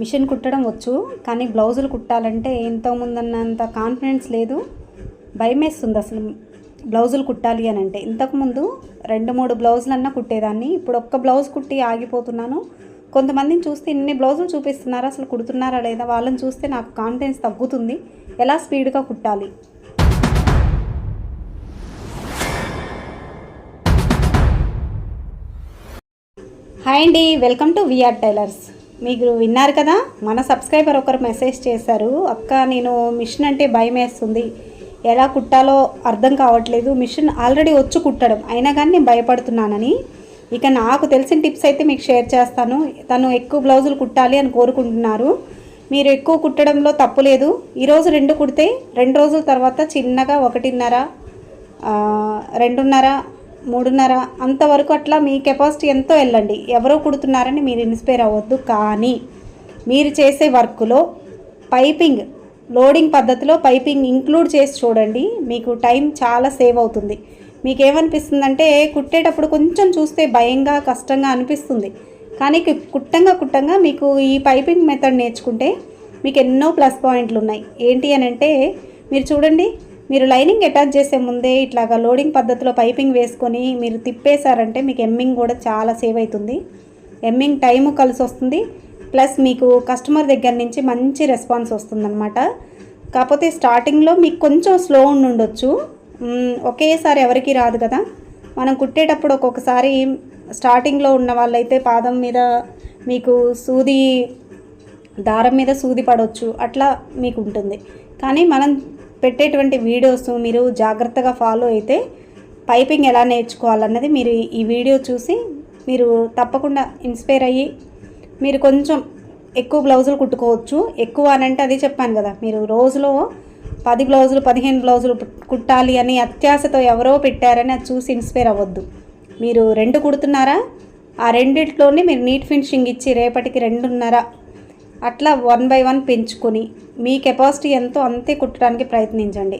Machine కుట్టడం వచ్చు కానీ బ్లౌజులు కుట్టాలంటే ఇంతకుముందు అన్నంత కాన్ఫిడెన్స్ లేదు. భయమేస్తుంది అసలు బ్లౌజులు కుట్టాలి అని అంటే. ఇంతకుముందు రెండు మూడు బ్లౌజులన్నా కుట్టేదాన్ని. ఇప్పుడు ఒక్క బ్లౌజ్ కుట్టి ఆగిపోతున్నాను. కొంతమందిని చూస్తే ఇన్ని బ్లౌజులు చూపిస్తున్నారా అసలు కుడుతున్నారా లేదా వాళ్ళని చూస్తే నాకు కాన్ఫిడెన్స్ తగ్గుతుంది. ఎలా స్పీడ్గా కుట్టాలి? హాయ్ అండి వెల్కమ్ టు విఆర్ టైలర్స్. మీరు విన్నారు కదా మన సబ్స్క్రైబర్ ఒకరు మెసేజ్ చేశారు అక్క నేను మిషన్ అంటే భయం వేస్తుంది. ఎలా కుట్టాలో అర్థం కావట్లేదు. మిషన్ ఆల్రెడీ వచ్చి కుట్టడం. అయినా కానీ నేను భయపడుతున్నానని. ఇక నాకు తెలిసిన టిప్స్ అయితే మీకు షేర్ చేస్తాను. తను ఎక్కువ బ్లౌజులు కుట్టాలి అని కోరుకుంటున్నారు. మీరు ఎక్కువ కుట్టడంలో తప్పు లేదు. ఈరోజు రెండు కుడితే రెండు రోజుల తర్వాత చిన్నగా ఒకటిన్నర రెండున్నర మూడున్నర అంతవరకు అట్లా మీ కెపాసిటీ ఎంతో వెళ్ళండి. ఎవరో కుడుతున్నారని మీరు ఇన్స్పైర్ అవ్వద్దు. కానీ మీరు చేసే వర్క్లో పైపింగ్ లోడింగ్ పద్ధతిలో పైపింగ్ ఇంక్లూడ్ చేసి చూడండి. మీకు టైం చాలా సేవ్ అవుతుంది. మీకు ఏమనిపిస్తుందంటే కుట్టేటప్పుడు కొంచెం చూస్తే భయంగా కష్టంగా అనిపిస్తుంది. కానీ కుట్టంగా కుట్టంగా మీకు ఈ పైపింగ్ మెథడ్ నేర్చుకుంటే మీకు ఎన్నో ప్లస్ పాయింట్లు ఉన్నాయి ఏంటి అని అంటే మీరు చూడండి మీరు లైనింగ్ అటాచ్ చేసే ముందే ఇట్లాగా లోడింగ్ పద్ధతిలో పైపింగ్ వేసుకొని మీరు తిప్పేశారంటే మీకు ఎమ్మింగ్ కూడా చాలా సేవ్ అవుతుంది. ఎమ్మింగ్ టైము కలిసి వస్తుంది. ప్లస్ మీకు కస్టమర్ దగ్గర నుంచి మంచి రెస్పాన్స్ వస్తుందన్నమాట. కాకపోతే స్టార్టింగ్లో మీకు కొంచెం స్లో ఉండొచ్చు ఒకేసారి ఎవరికి రాదు కదా. మనం కుట్టేటప్పుడు ఒక్కొక్కసారి స్టార్టింగ్లో ఉన్న వాళ్ళైతే పాదం మీద మీకు సూది దారం మీద సూది పడవచ్చు అట్లా మీకు ఉంటుంది. కానీ మనం పెట్టేటువంటి వీడియోస్ మీరు జాగ్రత్తగా ఫాలో అయితే పైపింగ్ ఎలా నేర్చుకోవాలన్నది మీరు ఈ వీడియో చూసి మీరు తప్పకుండా ఇన్స్పైర్ అయ్యి మీరు కొంచెం ఎక్కువ బ్లౌజులు కుట్టుకోవచ్చు. ఎక్కువ అని అంటే అది చెప్పాను కదా మీరు రోజులో పది బ్లౌజులు పదిహేను బ్లౌజులు కుట్టాలి అని అత్యాశతో ఎవరో పెట్టారని అది చూసి ఇన్స్పైర్ అవ్వద్దు. మీరు రెండు కుడుతున్నారా? ఆ రెండిట్లోనే మీరు నీట్ ఫినిషింగ్ ఇచ్చి రేపటికి రెండున్నర అట్లా వన్ బై వన్ పెంచుకొని మీ కెపాసిటీ ఎంతో అంతే కుట్టడానికి ప్రయత్నించండి.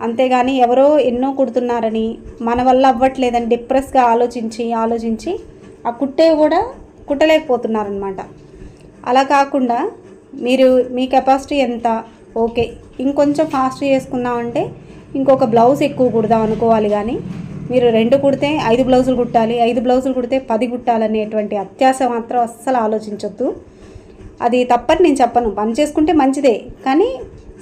అంతేగాని ఎవరో ఎన్నో కుడుతున్నారని మన వల్ల అవ్వట్లేదని డిప్రెస్గా ఆలోచించి ఆలోచించి ఆ కుట్టే కూడా కుట్టలేకపోతున్నారనమాట అలా కాకుండా మీరు మీ కెపాసిటీ ఎంత? ఓకే ఇంకొంచెం ఫాస్ట్ చేసుకుందామంటే ఇంకొక బ్లౌజ్ ఎక్కువ కుడదాం అనుకోవాలి కానీ మీరు రెండు కుడితే ఐదు బ్లౌజులు కుట్టాలి ఐదు బ్లౌజులు కుడితే పది కుట్టాలనేటువంటి అత్యాశ మాత్రం అస్సలు ఆలోచించొద్దు. అది తప్పని నేను చెప్పను. పని చేసుకుంటే మంచిదే. కానీ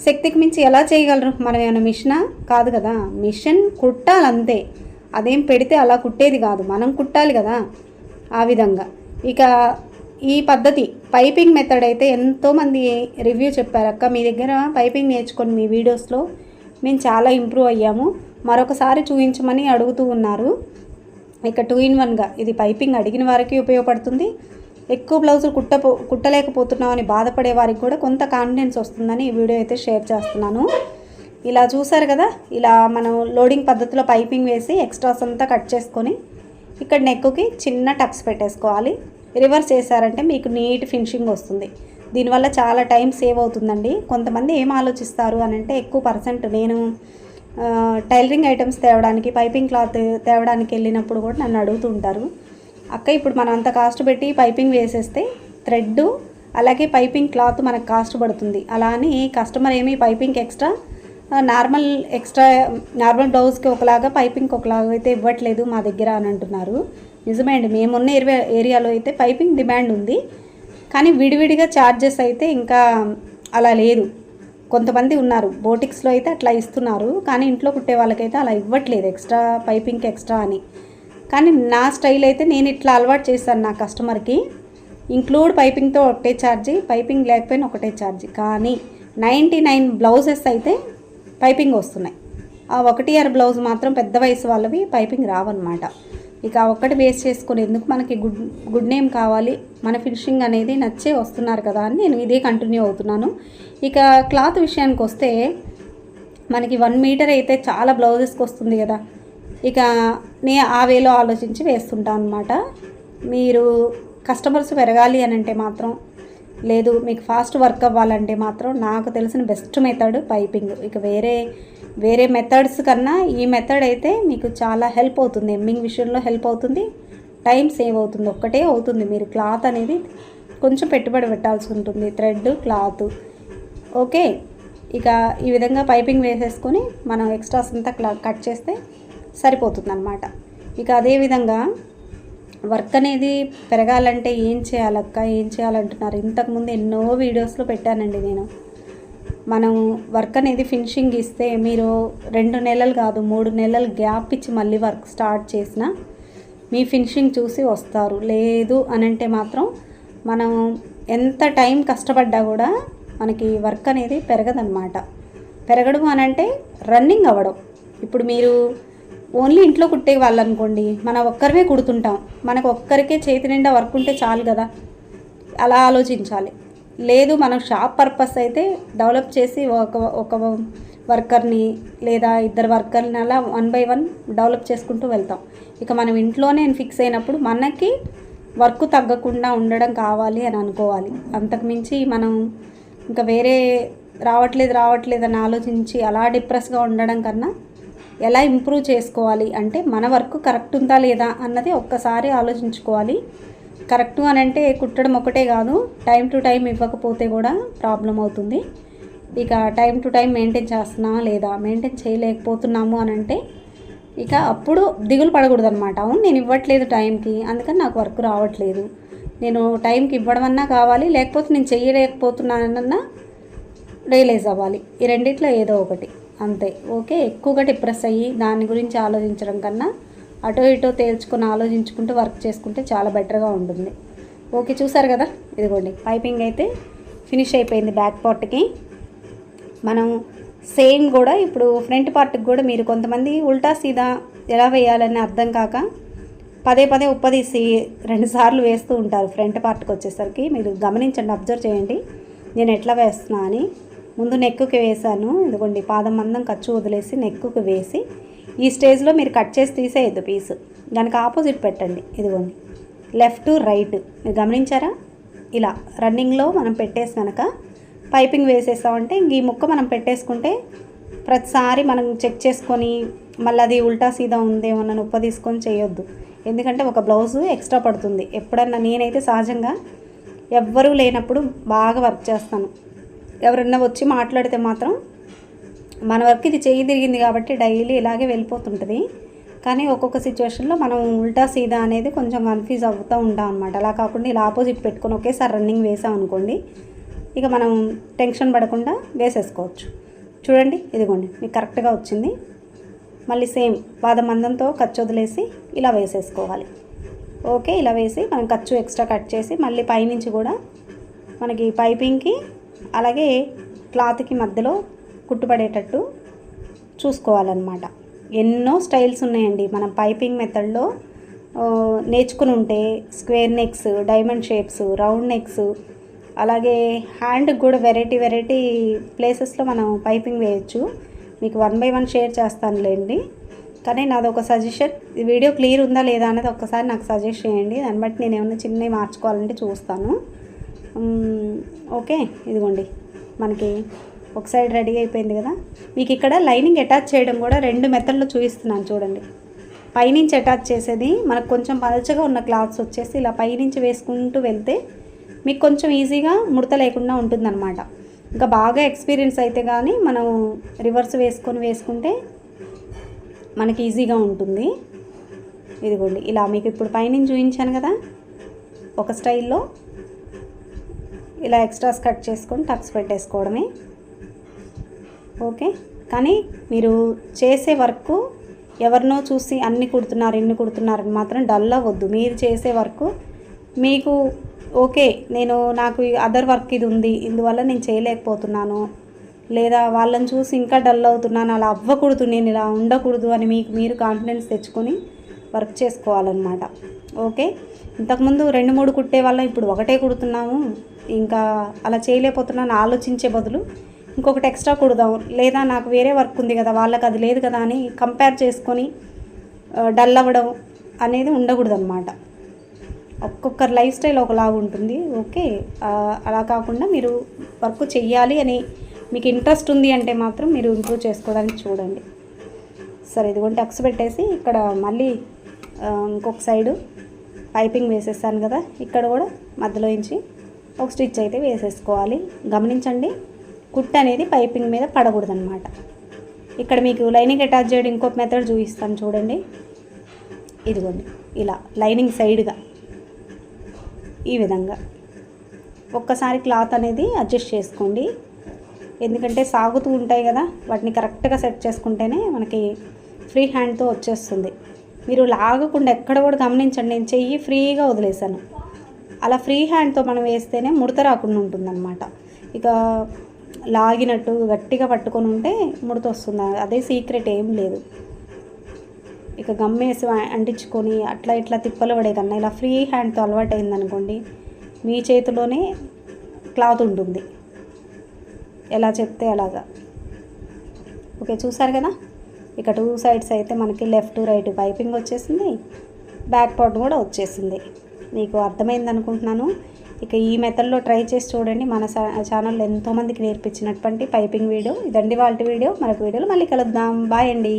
శక్తికి మించి ఎలా చేయగలరు? మనం ఏమైనా మిషనా? కాదు కదా. మిషన్ కుట్టాలంతే. అదేం పెడితే అలా కుట్టేది కాదు. మనం కుట్టాలి కదా ఆ విధంగా. ఇక ఈ పద్ధతి పైపింగ్ మెథడ్ అయితే ఎంతోమంది రివ్యూ చెప్పారు. అక్క మీ దగ్గర పైపింగ్ నేర్చుకొని మీ వీడియోస్లో మేము చాలా ఇంప్రూవ్ అయ్యాము. మరొకసారి చూపించమని అడుగుతూ ఉన్నారు. ఇక టూ ఇన్ వన్గా ఇది పైపింగ్ అడిగిన వారికి ఉపయోగపడుతుంది. ఎక్కువ బ్లౌజులు కుట్టపో కుట్టలేకపోతున్నామని బాధపడే వారికి కూడా కొంత కాన్ఫిడెన్స్ వస్తుందని ఈ వీడియో అయితే షేర్ చేస్తున్నాను. ఇలా చూసారు కదా ఇలా మనం లోడింగ్ పద్ధతిలో పైపింగ్ వేసి ఎక్స్ట్రాస్ అంతా కట్ చేసుకొని ఇక్కడ నెక్కుకి చిన్న టక్స్ పెట్టేసుకోవాలి. రివర్స్ చేశారంటే మీకు నీట్ ఫినిషింగ్ వస్తుంది. దీనివల్ల చాలా టైం సేవ్ అవుతుందండి. కొంతమంది ఏం ఆలోచిస్తారు అని అంటే ఎక్కువ పర్సెంట్ నేను టైలరింగ్ ఐటమ్స్ తేవడానికి పైపింగ్ క్లాత్ తేవడానికి వెళ్ళినప్పుడు కూడా నన్ను అడుగుతుంటారు అక్క ఇప్పుడు మనం అంత కాస్ట్ పెట్టి పైపింగ్ వేసేస్తే థ్రెడ్ అలాగే పైపింగ్ క్లాత్ మనకు కాస్ట్ పడుతుంది. అలా అని కస్టమర్ ఏమి piping extra normal extra normal బ్లౌజ్కి ఒకలాగా పైపింగ్కి ఒకలాగా అయితే ఇవ్వట్లేదు మా దగ్గర అని అంటున్నారు. నిజమే అండి మేమున్న ఏరియా ఏరియాలో అయితే పైపింగ్ డిమాండ్ ఉంది. కానీ విడివిడిగా ఛార్జెస్ అయితే ఇంకా అలా లేదు. కొంతమంది ఉన్నారు బోటిక్స్లో అయితే అట్లా ఇస్తున్నారు. కానీ ఇంట్లో కుట్టే వాళ్ళకైతే అలా ఇవ్వట్లేదు ఎక్స్ట్రా పైపింగ్కి ఎక్స్ట్రా అని. కానీ నా స్టైల్ అయితే నేను ఇట్లా అలవాటు చేశాను నా కస్టమర్కి. ఇంక్లూడ్ పైపింగ్తో ఒకటే ఛార్జీ పైపింగ్ లేకపోయినా ఒకటే ఛార్జీ. కానీ నైంటీ నైన్ బ్లౌజెస్ అయితే పైపింగ్ వస్తున్నాయి. ఆ ఒకటి ఇయర్ బ్లౌజ్ మాత్రం పెద్ద వయసు వాళ్ళవి పైపింగ్ రావన్నమాట. ఇక ఆ ఒక్కటి బేస్ చేసుకుని ఎందుకు మనకి గుడ్ గుడ్ నేమ్ కావాలి? మన ఫినిషింగ్ అనేది నచ్చే వస్తున్నారు కదా అని నేను ఇదే కంటిన్యూ అవుతున్నాను. ఇక క్లాత్ విషయానికి వస్తే మనకి వన్ మీటర్ అయితే చాలా బ్లౌజెస్కి వస్తుంది కదా. ఇక నే ఆ వేలో ఆలోచించి వేస్తుంటాను అనమాట మీరు కస్టమర్స్ పెరగాలి అని అంటే మాత్రం లేదు మీకు ఫాస్ట్ వర్క్ అవ్వాలంటే మాత్రం నాకు తెలిసిన బెస్ట్ మెథడ్ పైపింగ్. ఇక వేరే వేరే మెథడ్స్ కన్నా ఈ మెథడ్ అయితే మీకు చాలా హెల్ప్ అవుతుంది. ఎమ్మింగ్ విషయంలో హెల్ప్ అవుతుంది టైం సేవ్ అవుతుంది. ఒక్కటే అవుతుంది. మీరు క్లాత్ అనేది కొంచెం పెట్టుబడి పెట్టాల్సి ఉంటుంది. Thread cloth. ఓకే. ఇక ఈ విధంగా పైపింగ్ వేసేసుకొని మనం ఎక్స్ట్రాస్ అంతా క్లా కట్ చేస్తే సరిపోతుంది అనమాట ఇక అదేవిధంగా వర్క్ అనేది పెరగాలంటే ఏం చేయాలక్క? ఏం చేయాలంటున్నారు? ఇంతకుముందు ఎన్నో వీడియోస్లో పెట్టానండి నేను. మనం వర్క్ అనేది ఫినిషింగ్ ఇస్తే మీరు రెండు నెలలు కాదు మూడు నెలలు గ్యాప్ ఇచ్చి మళ్ళీ వర్క్ స్టార్ట్ చేసిన మీ ఫినిషింగ్ చూసి వస్తారు. లేదు అని అంటే మాత్రం మనం ఎంత టైం కష్టపడ్డా కూడా మనకి వర్క్ అనేది పెరగదన్నమాట. పెరగడం అనంటే రన్నింగ్ అవ్వడం. ఇప్పుడు మీరు ఓన్లీ ఇంట్లో కుట్టే వాళ్ళు అనుకోండి మన ఒక్కరివే కుడుతుంటాం. మనకు ఒక్కరికే చేతి నిండా వర్క్ ఉంటే చాలు కదా. అలా ఆలోచించాలి. లేదు మనం షాప్ పర్పస్ అయితే డెవలప్ చేసి ఒక ఒక వర్కర్ని లేదా ఇద్దరు వర్కర్ని అలా వన్ బై వన్ డెవలప్ చేసుకుంటూ వెళ్తాం. ఇక మనం ఇంట్లోనే ఫిక్స్ అయినప్పుడు మనకి వర్క్ తగ్గకుండా ఉండడం కావాలి అని అనుకోవాలి. అంతకుమించి మనం ఇంకా వేరే రావట్లేదు రావట్లేదు అని ఆలోచించి అలా డిప్రెస్గా ఉండడం కన్నా ఎలా ఇంప్రూవ్ చేసుకోవాలి అంటే మన వర్క్ కరెక్ట్ ఉందా లేదా అన్నది ఒక్కసారి ఆలోచించుకోవాలి. కరెక్ట్ అని అంటే కుట్టడం ఒకటే కాదు టైం టు టైం ఇవ్వకపోతే కూడా ప్రాబ్లం అవుతుంది. ఇక టైం టు టైం మెయింటైన్ చేస్తున్నామా లేదా మెయింటైన్ చేయలేకపోతున్నాము అని అంటే ఇక అప్పుడు దిగులు పడకూడదు అనమాట అవును నేను ఇవ్వట్లేదు టైంకి అందుకని నాకు వర్క్ రావట్లేదు. నేను టైంకి ఇవ్వడం అన్నా కావాలి లేకపోతే నేను చేయలేకపోతున్నానన్నా రియలైజ్ అవ్వాలి. ఈ రెండిట్లో ఏదో ఒకటి. అంతే. ఓకే ఎక్కువగా డిప్రెస్ అయ్యి దాని గురించి ఆలోచించడం కన్నా అటో ఇటో తేల్చుకొని ఆలోచించుకుంటూ వర్క్ చేసుకుంటే చాలా బెటర్గా ఉంటుంది. ఓకే చూసారు కదా? ఇదిగోండి పైపింగ్ అయితే ఫినిష్ అయిపోయింది బ్యాక్ పార్ట్కి. మనం సేమ్ కూడా ఇప్పుడు ఫ్రంట్ పార్ట్కి కూడా మీరు కొంతమంది ఉల్టా సీదా ఎలా వేయాలని అర్థం కాక పదే పదే ఉప్పదీసి రెండుసార్లు వేస్తూ ఉంటారు. ఫ్రంట్ పార్ట్కి వచ్చేసరికి మీరు గమనించండి అబ్జర్వ్ చేయండి నేను ఎట్లా వేస్తున్నా అని. ముందు నెక్కుకి వేసాను ఇదిగోండి పాదం మందం ఖర్చు వదిలేసి నెక్కుకి వేసి ఈ స్టేజ్లో మీరు కట్ చేసి తీసేయద్దు పీసు. దానికి ఆపోజిట్ పెట్టండి. ఇదిగోండి లెఫ్ట్ రైట్. మీరు గమనించారా? ఇలా రన్నింగ్లో మనం పెట్టేసి కనుక పైపింగ్ వేసేసామంటే ఇంక ఈ ముక్క మనం పెట్టేసుకుంటే ప్రతిసారి మనం చెక్ చేసుకొని మళ్ళీ అది ఉల్టా సీదా ఉందేమో నన్ను ఉప్ప తీసుకొని చేయొద్దు. ఎందుకంటే ఒక బ్లౌజు ఎక్స్ట్రా పడుతుంది. ఎప్పుడన్నా నేనైతే సహజంగా ఎవ్వరూ లేనప్పుడు బాగా వర్క్ చేస్తాను. ఎవరన్నా వచ్చి మాట్లాడితే మాత్రం మన వర్క్ ఇది చేయి తిరిగింది కాబట్టి డైలీ ఇలాగే వెళ్ళిపోతుంటుంది. కానీ ఒక్కొక్క సిచ్యువేషన్లో మనం ఉల్టా సీదా అనేది కొంచెం కన్ఫ్యూజ్ అవుతూ ఉంటాం అనమాట అలా కాకుండా ఇలా ఆపోజిట్ పెట్టుకొని ఒకేసారి రన్నింగ్ వేసామనుకోండి ఇక మనం టెన్షన్ పడకుండా వేసేసుకోవచ్చు. చూడండి ఇదిగోండి మీకు కరెక్ట్గా వచ్చింది. మళ్ళీ సేమ్ పాదం మందంతో ఖర్చు వదిలేసి ఇలా వేసేసుకోవాలి. ఓకే ఇలా వేసి మనం ఖర్చు ఎక్స్ట్రా కట్ చేసి మళ్ళీ పైనుంచి కూడా మనకి పైపింగ్కి అలాగే క్లాత్కి మధ్యలో కుట్టుపడేటట్టు చూసుకోవాలన్నమాట. ఎన్నో స్టైల్స్ ఉన్నాయండి. మనం పైపింగ్ మెథడ్లో నేర్చుకుని ఉంటే square necks diamond shapes round necks అలాగే హ్యాండ్కి కూడా వెరైటీ వెరైటీ ప్లేసెస్లో మనం పైపింగ్ వేయచ్చు. మీకు వన్ బై వన్ షేర్ చేస్తానులేండి. కానీ నాది ఒక సజెషన్ వీడియో క్లియర్ ఉందా లేదా అనేది ఒకసారి నాకు సజెస్ట్ చేయండి. దాన్ని బట్టి నేను ఏమైనా చిన్నవి మార్చుకోవాలంటే చూస్తాను. ఓకే ఇదిగోండి. మనకి ఒక సైడ్ రెడీ అయిపోయింది కదా. మీకు ఇక్కడ లైనింగ్ అటాచ్ చేయడం కూడా రెండు మెథడ్లో చూపిస్తున్నాను చూడండి. పైనుంచి అటాచ్ చేసేది మనకు కొంచెం పలచగా ఉన్న క్లాత్స్ వచ్చేసి ఇలా పైనుంచి వేసుకుంటూ వెళ్తే మీకు కొంచెం ఈజీగా ముడత లేకుండా ఉంటుందన్నమాట. ఇంకా బాగా ఎక్స్పీరియన్స్ అయితే కానీ మనం రివర్స్ వేసుకొని వేసుకుంటే మనకి ఈజీగా ఉంటుంది. ఇదిగోండి ఇలా మీకు ఇప్పుడు పైనుంచి చూపించాను కదా. ఒక స్టైల్లో ఇలా ఎక్స్ట్రాస్ కట్ చేసుకొని టక్స్ పెట్టేసుకోవడమే. ఓకే? కానీ మీరు చేసే వర్క్ ఎవరినో చూసి అన్ని కుడుతున్నారు ఎన్ని కుడుతున్నారని మాత్రం డల్ అవ్వద్దు. మీరు చేసే వర్క్ మీకు ఓకే నేను నాకు అదర్ వర్క్ ఇది ఉంది ఇందువల్ల నేను చేయలేకపోతున్నాను. లేదా వాళ్ళని చూసి ఇంకా డల్ అవుతున్నాను అలా అవ్వకూడదు నేను ఇలా ఉండకూడదు అని మీకు మీరు కాన్ఫిడెన్స్ తెచ్చుకొని వర్క్ చేసుకోవాలన్నమాట. ఓకే. ఇంతకుముందు రెండు మూడు కుట్టే వాళ్ళం ఇప్పుడు ఒకటే కుడుతున్నాము. ఇంకా అలా చేయలేకపోతున్నాను ఆలోచించే బదులు ఇంకొకటి ఎక్స్ట్రా కుడదాం లేదా నాకు వేరే వర్క్ ఉంది కదా వాళ్ళకి అది లేదు కదా అని కంపేర్ చేసుకొని డల్ అవ్వడం అనేది ఉండకూడదు అనమాట ఒక్కొక్కరి లైఫ్ స్టైల్ ఒకలాగా ఉంటుంది. ఓకే. అలా కాకుండా మీరు వర్క్ చెయ్యాలి అని మీకు ఇంట్రెస్ట్ ఉంది అంటే మాత్రం మీరు ఇంప్రూవ్ చేసుకోవడానికి చూడండి. సరే ఇదిగోండి టక్స్ పెట్టేసి ఇక్కడ మళ్ళీ ఇంకొక సైడు పైపింగ్ వేసేసాను కదా ఇక్కడ కూడా మధ్యలో నుంచి ఒక స్టిచ్ అయితే వేసేసుకోవాలి. గమనించండి కుట్ అనేది పైపింగ్ మీద పడకూడదు అనమాట ఇక్కడ మీకు లైనింగ్ అటాచ్ చేయడం ఇంకొక మెథడ్ చూపిస్తాను చూడండి. ఇదిగోండి ఇలా లైనింగ్ సైడ్గా ఈ విధంగా ఒక్కసారి క్లాత్ అనేది అడ్జస్ట్ చేసుకోండి. ఎందుకంటే సాగుతూ ఉంటాయి కదా వాటిని కరెక్ట్గా సెట్ చేసుకుంటేనే మనకి ఫ్రీ హ్యాండ్తో వచ్చేస్తుంది. మీరు లాగకుండా ఎక్కడ కూడా గమనించండి. నేను చెయ్యి ఫ్రీగా వదిలేసాను అలా ఫ్రీ హ్యాండ్తో మనం వేస్తేనే ముడత రాకుండా ఉంటుందన్నమాట. ఇక లాగినట్టు గట్టిగా పట్టుకొని ఉంటే ముడత వస్తుంది. అదే సీక్రెట్ ఏం లేదు. ఇక గమ్మేసి అంటించుకొని అట్లా ఇట్లా తిప్పలు పడే కన్నా ఇలా ఫ్రీ హ్యాండ్తో అలవాటు అయిందనుకోండి మీ చేతిలోనే క్లాత్ ఉంటుంది. ఎలా చెప్తే అలాగా. ఓకే చూసారు కదా? ఇక టూ సైడ్స్ అయితే మనకి లెఫ్ట్ రైట్ పైపింగ్ వచ్చేసింది. బ్యాక్ పార్ట్ కూడా వచ్చేసింది. మీకు అర్థమైంది అనుకుంటున్నాను? ఇక ఈ మెథడ్లో ట్రై చేసి చూడండి. మన ఛానల్లో ఎంతోమందికి నేర్పించినటువంటి పైపింగ్ వీడియో ఇదండి వాళ్ళ వీడియో మరొక వీడియోలో మళ్ళీ కలుద్దాం. బాయ్ అండి.